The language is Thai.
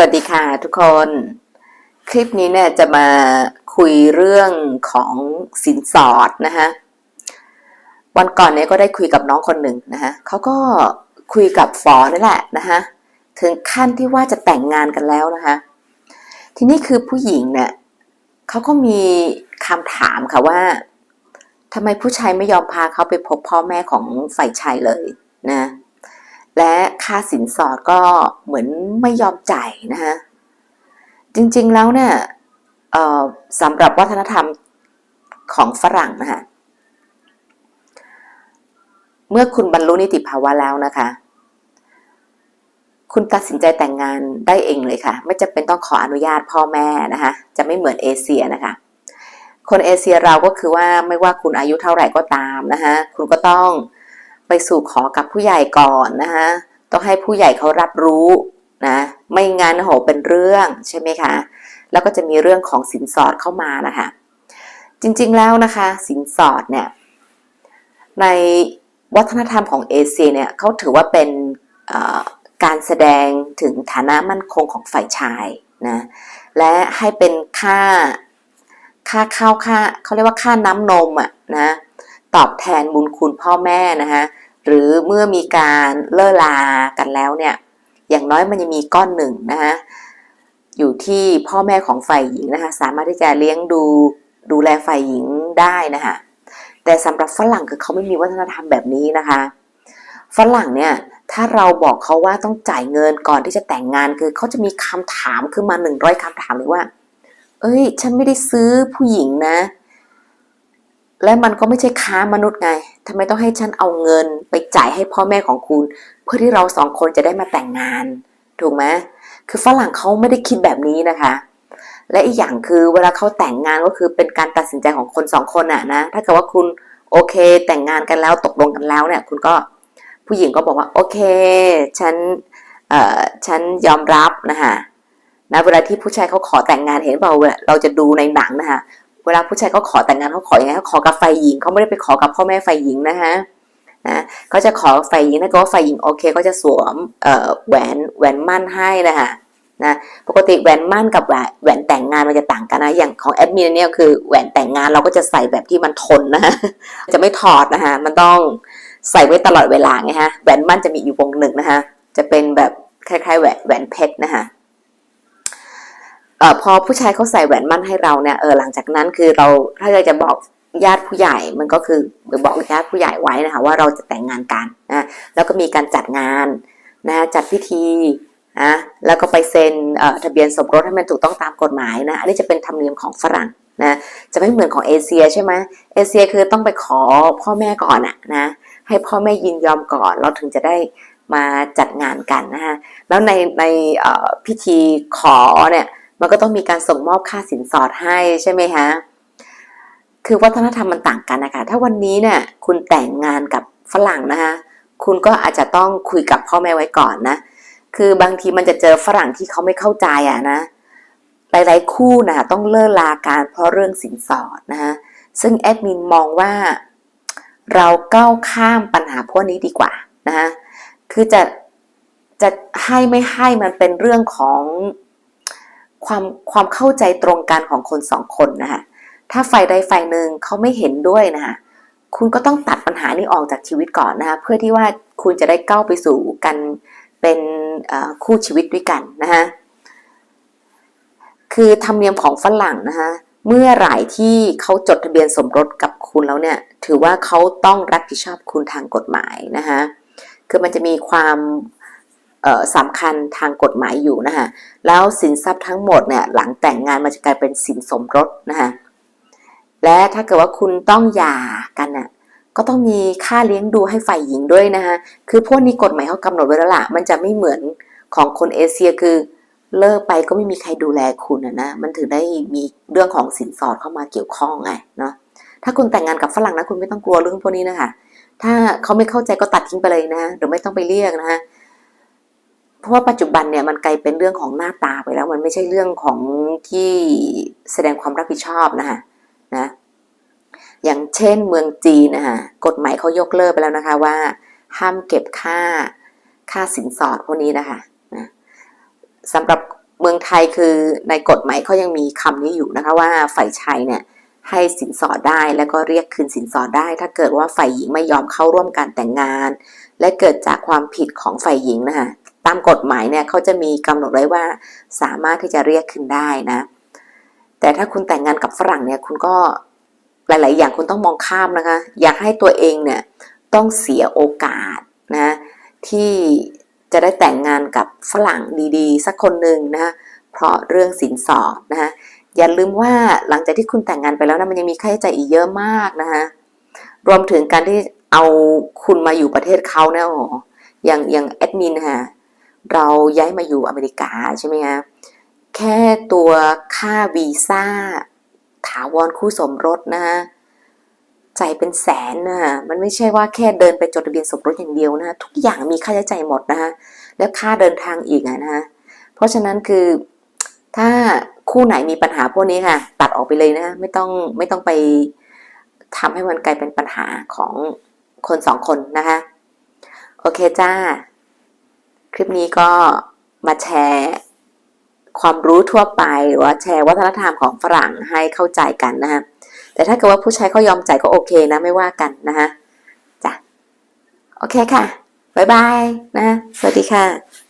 วัสดีค่ะทุกคน คลิปนี้เนี่ยจะมาคุยเรื่องของสินสอดนะคะวันก่อนเนี่ยก็ได้คุยกับน้องคนหนึ่งนะคะเขาก็คุยกับฟอนี่แหละนะคะถึงขั้นที่ว่าจะแต่งงานกันแล้วนะคะทีนี้คือผู้หญิงเนี่ยเขาก็มีคำถามค่ะว่าทำไมผู้ชายไม่ยอมพาเขาไปพบพ่อแม่ของฝ่ายชายเลยนะ และค่าสินสอดก็เหมือนไม่ยอมจ่ายนะคะจริงๆแล้วเนี่ยสำหรับวัฒนธรรมของฝรั่งนะคะเมื่อคุณบรรลุนิติภาวะแล้วนะคะ คุณตัดสินใจแต่งงานได้เองเลยค่ะ ไม่จำเป็นต้องขออนุญาตพ่อแม่นะคะ จะไม่เหมือนเอเชียนะคะ คนเอเชียเราก็คือว่าไม่ว่าคุณอายุเท่าไหร่ก็ตามนะคะ คุณก็ต้อง ไปสู่ขอกับผู้ใหญ่ก่อนนะคะต้องให้ผู้ใหญ่เขารับรู้นะไม่งั้นโหเป็นเรื่องใช่ไหมคะ แล้วก็จะมีเรื่องของสินสอดเข้ามานะคะ จริงๆแล้วนะคะ สินสอดเนี่ยในวัฒนธรรมของเอเชียเนี่ยเขาถือว่าเป็นการแสดงถึงฐานะมั่นคงของฝ่ายชายนะและให้เป็นค่าค่าข้าวค่าเขาเรียกว่าค่าน้ำนมอะนะ ตอบแทนบุญคุณพ่อแม่นะคะหรือเมื่อมีการเลิกลากันแล้วเนี่ยอย่างน้อยมันยังมีก้อนหนึ่งนะคะอยู่ที่พ่อแม่ของฝ่ายหญิงนะคะสามารถที่จะเลี้ยงดูดูแลฝ่ายหญิงได้นะคะแต่สำหรับฝรั่งคือเขาไม่มีวัฒนธรรมแบบนี้นะคะฝรั่งเนี่ยถ้าเราบอกเขาว่าต้องจ่ายเงินก่อนที่จะแต่งงานคือเขาจะมีคำถามขึ้นมาหนึ่งร้อยคำถามเลยว่า เอ้ย ฉันไม่ได้ซื้อผู้หญิงนะ และมันก็ไม่ใช่ค้ามนุษย์ไงทำไมต้องให้ฉันเอาเงินไปจ่ายให้พ่อแม่ของคุณ เพื่อที่เราสองคนจะได้มาแต่งงาน ถูกไหมคือฝรั่งเขาไม่ได้คิดแบบนี้นะคะ และอีกอย่างคือเวลาเขาแต่งงานก็คือเป็นการตัดสินใจของคนสองคนอะนะ ถ้าเกิดว่าคุณโอเคแต่งงานกันแล้วตกลงกันแล้วเนี่ยคุณก็ผู้หญิงก็บอกว่าโอเคฉันเอ่อฉันยอมรับนะคะนะเวลาที่ผู้ชายเขาขอแต่งงานเห็นเปล่าเวลาเราจะดูในหนังนะคะ เวลาผู้ชายเขาขอแต่งงานเขาขออย่างไงเขาขอกับฝ่ายหญิงเขาไม่ได้ไปขอกับพ่อแม่ฝ่ายหญิงนะคะนะเขาจะขอฝ่ายหญิงถ้าเกิดว่าฝ่ายหญิงโอเคก็จะสวมเอ่อแหวนแหวนมั่นให้นะคะนะปกติแหวนมั่นกับแหวนแหวนแต่งงานมันจะต่างกันนะอย่างของแอดมินเนี่ยคือแหวนแต่งงานเราก็จะใส่แบบที่มันทนนะคะจะไม่ถอดนะคะมันต้องใส่ไว้ตลอดเวลาไงฮะแหวนมั่นจะมีอยู่วงหนึ่งนะคะจะเป็นแบบคล้ายๆแหวนแหวนเพชรนะคะ อ่อพอผู้ชายเขาใส่แหวนมั่นให้เราเนี่ยเออหลังจากนั้นคือเราถ้าเราจะบอกญาติผู้ใหญ่มันก็คือบอกญาติผู้ใหญ่ไว้นะคะว่าเราจะแต่งงานกันนะแล้วก็มีการจัดงานนะจัดพิธีนะแล้วก็ไปเซ็นเอ่อทะเบียนสมรสให้มันถูกต้องตามกฎหมายนะอันนี้จะเป็นธรรมเนียมของฝรั่งนะจะไม่เหมือนของเอเชียใช่ไหมเอเชียคือต้องไปขอพ่อแม่ก่อนอะนะให้พ่อแม่ยินยอมก่อนเราถึงจะได้มาจัดงานกันนะคะแล้วในในพิธีขอเนี่ย มันก็ต้องมีการส่งมอบค่าสินสอดให้ใช่ไหมฮะคือวัฒนธรรมมันต่างกันนะคะถ้าวันนี้เนี่ยคุณแต่งงานกับฝรั่งนะคะคุณก็อาจจะต้องคุยกับพ่อแม่ไว้ก่อนนะ คือบางทีมันจะเจอฝรั่งที่เขาไม่เข้าใจอะนะหลายๆคู่นะะต้องเลิกลาการเพราะเรื่องสินสอดนะคะซึ่งแอดมินมองว่าเราก้าวข้ามปัญหาพวกนี้ดีกว่านะคะคือจะจะให้ไม่ให้มันเป็นเรื่องของ ความความเข้าใจตรงกันของคนสองคนนะคะถ้าฝ่ายใดฝ่ายหนึ่งเขาไม่เห็นด้วยนะคะคุณก็ต้องตัดปัญหานี้ออกจากชีวิตก่อนนะคะเพื่อที่ว่าคุณจะได้ก้าวไปสู่กันเป็นคู่ชีวิตด้วยกันนะคะคือธรรมเนียมของฝรั่งนะคะเมื่อไหร่ที่เขาจดทะเบียนสมรสกับคุณแล้วเนี่ย ถือว่าเขาต้องรับผิดชอบคุณทางกฎหมายนะคะคือมันจะมีความ สำคัญทางกฎหมายอยู่นะคะแล้วสินทรัพย์ทั้งหมดเนี่ยหลังแต่งงานมันจะกลายเป็นสินสมรสนะคะและถ้าเกิดว่าคุณต้องหย่ากันน่ะก็ต้องมีค่าเลี้ยงดูให้ฝ่ายหญิงด้วยนะคะคือพวกนี้กฎหมายเขากำหนดไว้แล้วล่ะมันจะไม่เหมือนของคนเอเชียคือเลิกไปก็ไม่มีใครดูแลคุณนะนะ มันถึงได้มีเรื่องของสินสอดเข้ามาเกี่ยวข้องไงเนาะ ถ้าคุณแต่งงานกับฝรั่งนะคุณไม่ต้องกลัวเรื่องพวกนี้นะคะ ถ้าเขาไม่เข้าใจก็ตัดทิ้งไปเลยนะ หรือไม่ต้องไปเรียกนะคะ เพราะว่าปัจจุบันเนี่ยมันกลายเป็นเรื่องของหน้าตาไปแล้ว มันไม่ใช่เรื่องของที่แสดงความรับผิดชอบนะคะนะอย่างเช่นเมืองจีนนะคะกฎหมายเขายกเลิกไปแล้วนะคะว่า ห้ามเก็บค่าค่าสินสอดพวกนี้นะคะนะสำหรับเมืองไทยคือในกฎหมายเขายังมีคำนี้อยู่นะคะว่าฝ่ายชายเนี่ยให้สินสอดได้แล้วก็เรียกคืนสินสอดได้ ถ้าเกิดว่าฝ่ายหญิงไม่ยอมเข้าร่วมการแต่งงาน และเกิดจากความผิดของฝ่ายหญิงนะคะ ตามกฎหมายเนี่ยเขาจะมีกำหนดไว้ว่าสามารถที่จะเรียกคืนได้นะ แต่ถ้าคุณแต่งงานกับฝรั่งเนี่ยคุณก็หลาย ๆ อย่างคุณต้องมองข้ามนะคะ อย่าให้ตัวเองเนี่ยต้องเสียโอกาสนะที่จะได้แต่งงานกับฝรั่งดีๆ สักคนหนึ่งนะเพราะเรื่องสินสอดนะคะอย่าลืมว่าหลังจากที่คุณแต่งงานไปแล้วนะมันยังมีค่าใช้จ่ายอีกเยอะมากนะคะรวมถึงการที่เอาคุณมาอยู่ประเทศเขาเนี่ยโอ้อย่างอย่างแอดมินค่ะ เราย้ายมาอยู่อเมริกาใช่ไหมคะแค่ตัวค่าวีซ่า ถาวรคู่สมรสนะจ่ายเป็นแสนนะมันไม่ใช่ว่าแค่เดินไปจดทะเบียนสมรสอย่างเดียวนะทุกอย่างมีค่าใช้จ่ายหมดนะคะแล้วค่าเดินทางอีกอะนะคะเพราะฉะนั้นคือถ้าคู่ไหนมีปัญหาพวกนี้ค่ะ ตัดออกไปเลยนะคะไม่ต้องไม่ต้องไปทำให้มันกลายเป็นปัญหาของคนสองคนนะคะ โอเคจ้า คลิปนี้ก็มาแชร์ความรู้ทั่วไปหรือว่าแชร์วัฒนธรรมของฝรั่งให้เข้าใจกันนะฮะแต่ถ้าเกิดว่าผู้ใช้เขายอมจ่ายก็โอเคนะไม่ว่ากันนะฮะจ้ะโอเคค่ะบ๊ายบายนะสวัสดีค่ะ